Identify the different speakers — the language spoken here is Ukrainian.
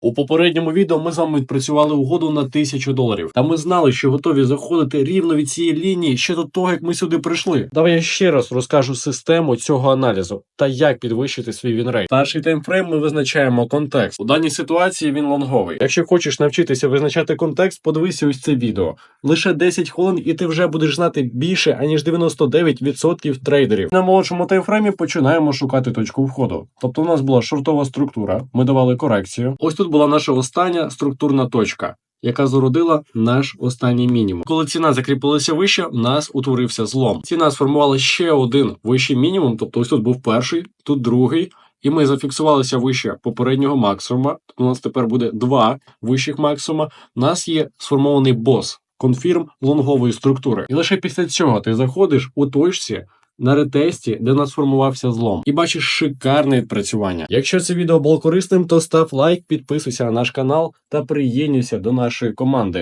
Speaker 1: У попередньому відео ми з вами відпрацювали угоду на 1000 доларів. Та ми знали, що готові заходити рівно від цієї лінії ще до того, як ми сюди прийшли. Давай я ще раз розкажу систему цього аналізу та як підвищити свій вінрейт. Перший таймфрейм ми визначаємо контекст. У даній ситуації він лонговий. Якщо хочеш навчитися визначати контекст, подивися ось це відео. Лише 10 хвилин, і ти вже будеш знати більше аніж 99% трейдерів. На молодшому таймфреймі починаємо шукати точку входу. Тобто, у нас була шортова структура, ми давали корекцію. Ось тут була наша остання структурна точка. Яка зародила наш останній мінімум. Коли ціна закріпилася вище, у нас утворився злом. Ціна сформувала ще один вищий мінімум, тобто ось тут був перший, тут другий, і ми зафіксувалися вище попереднього максимума. Тобто у нас тепер буде два вищих максимума. У нас є сформований бос, конфірм лонгової структури. І лише після цього ти заходиш у точці. На ретесті, де нас формувався злом, і бачиш шикарне відпрацювання. Якщо це відео було корисним, то став лайк, підписуйся на наш канал та приєднуйся до нашої команди.